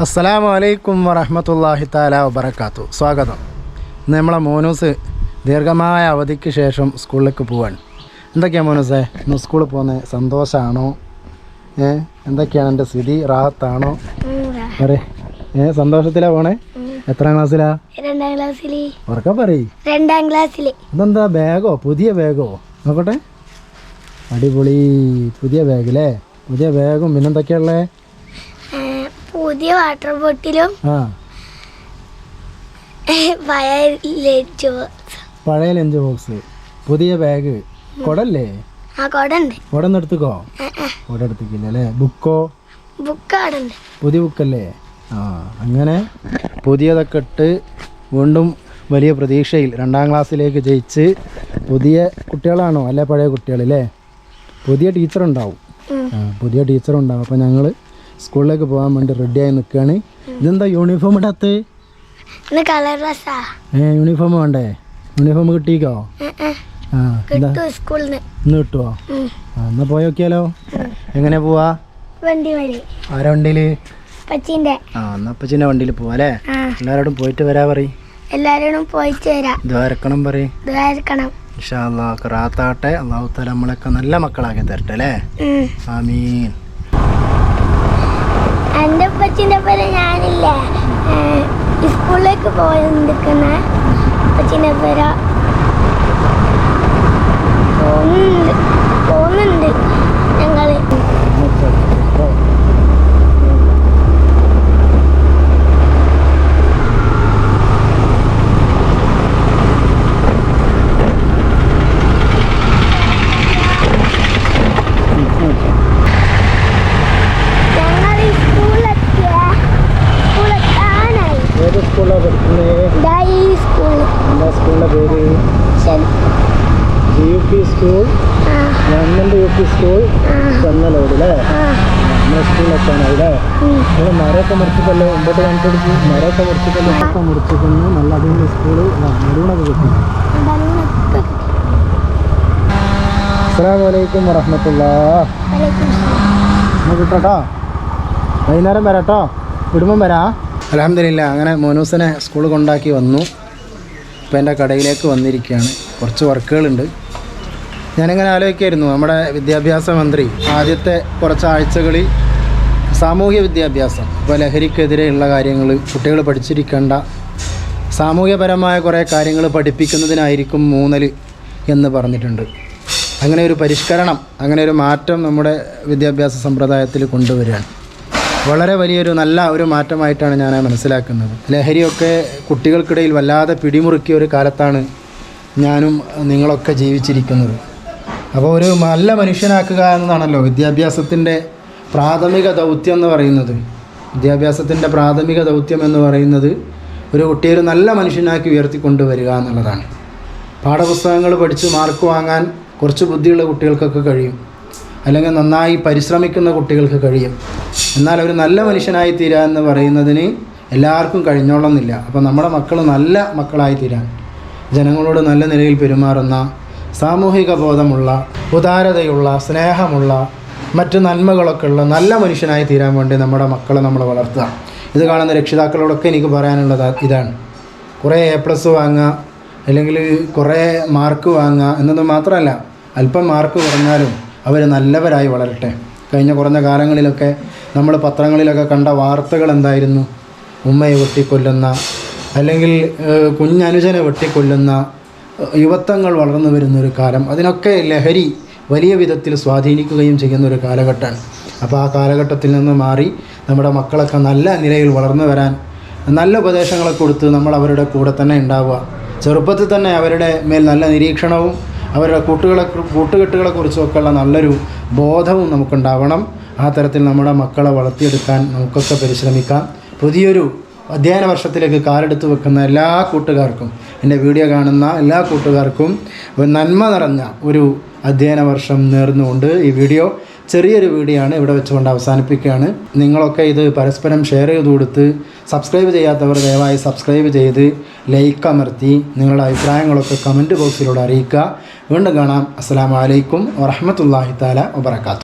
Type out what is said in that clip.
അസ്സലാമു അലൈക്കും വറഹമത്തല്ലാഹി താല വബർക്കാത്തു സ്വാഗതം. ഇന്ന് നമ്മളെ മോനൂസ് ദീർഘമായ അവധിക്ക് ശേഷം സ്കൂളിലേക്ക് പോവാണ്. എന്തൊക്കെയാണ് മോനൂസേ? ഇന്ന് സ്കൂളിൽ പോകുന്നത് സന്തോഷമാണോ ഏ? എന്തൊക്കെയാണ് എന്റെ സ്ഥിതി? റാഹത്താണോ? അറേ ഏ സന്തോഷത്തിലാണ് പോണേ? എത്രാം ക്ലാസ്സിലാ? രണ്ടാം ക്ലാസ്സിൽ. ഉറക്കം പറയ്. രണ്ടാം ക്ലാസ്സിൽ. ഇതെന്താ ബാഗോ? പുതിയ ബാഗോ? നോക്കട്ടെ. അടിപൊളി. പുതിയ ബാഗ് അല്ലേ പുതിയ ബാഗും പിന്നെന്തൊക്കെയുള്ളേ ഏഹ് പുതിയ വാട്ടർ ബോട്ടിലും പഴയ ലഞ്ച് പഴയ ലഞ്ച് ബോക്സ് പുതിയ ബാഗ് കൊടല്ലേ? കുട എടുത്തുക്കോ? കുട എടുത്തിക്കില്ല അല്ലേ ബുക്കോ ബുക്ക് പുതിയ ബുക്കല്ലേ ആ അങ്ങനെ പുതിയതൊക്കെ ഇട്ട് വീണ്ടും വലിയ പ്രതീക്ഷയിൽ രണ്ടാം ക്ലാസ്സിലേക്ക് ജയിച്ച് പുതിയ കുട്ടികളാണോ? അല്ലെ പഴയ കുട്ടികളല്ലേ പുതിയ ടീച്ചർ ഉണ്ടാവും. പുതിയ ടീച്ചർ ഉണ്ടാവും. അപ്പോൾ ഞങ്ങൾ സ്കൂളിലേക്ക് പോകാൻ വേണ്ടി റെഡിയായി നിൽക്കുകയാണ്. ഇതെന്താ യൂണിഫോം ഇടാത്ത? യൂണിഫോം വേണ്ടേ? യൂണിഫോം കിട്ടിക്കോ? ആ ഇന്ന് കിട്ടുവോ? എന്നാ പോയി നോക്കിയാലോ? എങ്ങനെ പോവാ? ആരാ പച്ചിന്റെ ആ എന്നാ അപ്പച്ചിന്റെ വണ്ടിയിൽ പോവാ അല്ലേ? എല്ലാരോടും പോയിട്ട് വരാ പറ എല്ലാരോടും പോയിട്ട് വരാം. ദ്വാരക്കണം പറ ഇതായിരിക്കണം ഇൻഷാ അള്ളാഹ് റാത്താട്ടെ അള്ളാഹു തല നമ്മളൊക്കെ നല്ല മക്കളാക്കി തരട്ടെ അല്ലേ? ആമീൻ. എന്റെ ഉപ്പച്ചിന്റെ പേര് ഞാനില്ലേ. സ്കൂളിലേക്ക് പോയി നിൽക്കുന്ന പച്ചിന്റെ പേര് പോകുന്നുണ്ട് പോകുന്നുണ്ട് ഞങ്ങൾ ഞങ്ങൾ ഈ സ്കൂളിലെത്തിയ സ്കൂളെത്താനായി ഏത് സ്കൂളിലാണ് പഠിക്കുന്നത് ഇതാ ഈ സ്കൂളിൽ എന്താ സ്കൂളിന്റെ പേര് U P school government government U P school ചെന്നലോടില്ലേ Chennalode അല്ലേ ആ. നമ്മുടെ സ്കൂളിലെത്താണ് അവിടെ. നമ്മൾ മരമൊക്കെ മുറിച്ചിട്ടല്ലോ ഒമ്പത് കാണിച്ചെടുത്ത്? മരമൊക്കെ മുറിച്ചിട്ടല്ലോ ഒക്കെ മുറിച്ചിട്ടുണ്ട് നല്ല അടിപൊളി സ്കൂൾ മരുണൊക്കെ കിട്ടി. ബലൂണൊക്കെ കിട്ടി. അസ്സാം വലൈക്കും വറഹമത്തുള്ള കിട്ടട്ടോ വൈകുന്നേരം വരാട്ടോ കുടുംബം വരാ? അലഹമില്ല അങ്ങനെ മോനൂസിനെ സ്കൂൾ കൊണ്ടാക്കി വന്നു. ഇപ്പം എന്റെ കടയിലേക്ക് വന്നിരിക്കുകയാണ്. കുറച്ച് വർക്കുകളുണ്ട്. ഞാനിങ്ങനെ ആലോചിക്കായിരുന്നു. നമ്മുടെ വിദ്യാഭ്യാസ മന്ത്രി ആദ്യത്തെ കുറച്ചാഴ്ചകളിൽ സാമൂഹ്യ വിദ്യാഭ്യാസം ഇപ്പോൾ ലഹരിക്കെതിരെയുള്ള കാര്യങ്ങൾ കുട്ടികൾ പഠിച്ചിരിക്കേണ്ട സാമൂഹ്യപരമായ കുറേ കാര്യങ്ങൾ പഠിപ്പിക്കുന്നതിനായിരിക്കും മൂന്നൽ എന്ന് പറഞ്ഞിട്ടുണ്ട്. അങ്ങനെ ഒരു പരിഷ്കരണം അങ്ങനെ ഒരു മാറ്റം നമ്മുടെ വിദ്യാഭ്യാസ സമ്പ്രദായത്തിൽ കൊണ്ടുവരികയാണ്. വളരെ വലിയൊരു നല്ല ഒരു മാറ്റമായിട്ടാണ് ഞാൻ മനസ്സിലാക്കുന്നത്. ലഹരിയൊക്കെ കുട്ടികൾക്കിടയിൽ വല്ലാതെ പിടിമുറുക്കിയ ഒരു കാലത്താണ് ഞാനും നിങ്ങളൊക്കെ ജീവിച്ചിരിക്കുന്നത്. അപ്പോൾ ഒരു നല്ല മനുഷ്യനാക്കുക എന്നതാണല്ലോ വിദ്യാഭ്യാസത്തിന്റെ പ്രാഥമിക ദൗത്യം എന്ന് പറയുന്നത്. വിദ്യാഭ്യാസത്തിന്റെ പ്രാഥമിക ദൗത്യം എന്ന് പറയുന്നത് ഒരു കുട്ടിയെ ഒരു നല്ല മനുഷ്യനാക്കി ഉയർത്തിക്കൊണ്ടുവരിക എന്നുള്ളതാണ്. പാഠപുസ്തകങ്ങൾ പഠിച്ച് മാർക്ക് വാങ്ങാൻ കുറച്ച് ബുദ്ധിയുള്ള കുട്ടികൾക്കൊക്കെ കഴിയും. അല്ലെങ്കിൽ നന്നായി പരിശ്രമിക്കുന്ന കുട്ടികൾക്ക് കഴിയും. എന്നാൽ ഒരു നല്ല മനുഷ്യനായി തീരാ എന്ന് പറയുന്നതിന് എല്ലാവർക്കും കഴിഞ്ഞോളന്നില്ല. അപ്പോൾ നമ്മുടെ മക്കൾ നല്ല മക്കളായി തീരാൻ. ജനങ്ങളോട് നല്ല നിലയിൽ പെരുമാറുന്ന സാമൂഹിക ബോധമുള്ള ഉദാരതയുള്ള സ്നേഹമുള്ള മറ്റ് നന്മകളൊക്കെ ഉള്ള നല്ല മനുഷ്യനായി തീരാൻ വേണ്ടി നമ്മുടെ മക്കളെ നമ്മൾ വളർത്തുക. ഇത് കാണുന്ന രക്ഷിതാക്കളോടൊക്കെ എനിക്ക് പറയാനുള്ളത് ഇതാണ്. കുറേ എ പ്ലസ് വാങ്ങുക അല്ലെങ്കിൽ കുറേ മാർക്ക് വാങ്ങുക എന്നത് മാത്രമല്ല അല്പം മാർക്ക് കുറഞ്ഞാലും അവർ നല്ലവരായി വളരട്ടെ. കഴിഞ്ഞ കുറഞ്ഞ കാലങ്ങളിലൊക്കെ നമ്മൾ പത്രങ്ങളിലൊക്കെ കണ്ട വാർത്തകൾ എന്തായിരുന്നു? ഉമ്മയെ വെട്ടിക്കൊല്ലുന്ന അല്ലെങ്കിൽ കുഞ്ഞനുജനെ വെട്ടിക്കൊല്ലുന്ന യുവത്വങ്ങൾ വളർന്നു വരുന്ന ഒരു കാലം. അതിനൊക്കെ ലഹരി വലിയ വിധത്തിൽ സ്വാധീനിക്കുകയും ചെയ്യുന്ന ഒരു കാലഘട്ടമാണ് അപ്പോൾ ആ കാലഘട്ടത്തിൽ നിന്ന് മാറി നമ്മുടെ മക്കളൊക്കെ നല്ല നിലയിൽ വളർന്നു വരാൻ നല്ല ഉപദേശങ്ങളൊക്കെ കൊടുത്ത് നമ്മൾ അവരുടെ കൂടെ തന്നെ ഉണ്ടാവുക. ചെറുപ്പത്തിൽ തന്നെ അവരുടെ മേൽ നല്ല നിരീക്ഷണവും അവരുടെ കൂട്ടുകളെ കൂട്ടുകെട്ടുകളെക്കുറിച്ചുമൊക്കെ ഉള്ള നല്ലൊരു ബോധവും നമുക്കുണ്ടാവണം. ആ തരത്തിൽ നമ്മുടെ മക്കളെ വളർത്തിയെടുക്കാൻ നമുക്കൊക്കെ പരിശ്രമിക്കാം. പുതിയൊരു അധ്യയന വർഷത്തിലേക്ക് കാലെടുത്ത് വെക്കുന്ന എല്ലാ കൂട്ടുകാർക്കും എന്റെ വീഡിയോ കാണുന്ന എല്ലാ കൂട്ടുകാർക്കും നന്മ നിറഞ്ഞ ഒരു അധ്യയന വർഷം നേർന്നുകൊണ്ട് ഈ വീഡിയോ ചെറിയൊരു വീഡിയോ ആണ് ഇവിടെ വെച്ചുകൊണ്ട് അവസാനിപ്പിക്കുകയാണ്. നിങ്ങളൊക്കെ ഇത് പരസ്പരം ഷെയർ ചെയ്ത് കൊടുത്ത് സബ്സ്ക്രൈബ് ചെയ്യാത്തവർ ദയവായി സബ്സ്ക്രൈബ് ചെയ്ത് ലൈക്ക് അമർത്തി നിങ്ങളുടെ അഭിപ്രായങ്ങളൊക്കെ കമന്റ് ബോക്സിലൂടെ അറിയിക്കുക. വീണ്ടും കാണാം. അസ്സാം വലൈക്കും വറഹമത്തല്ലാഹി താല വബർക്കാത്തു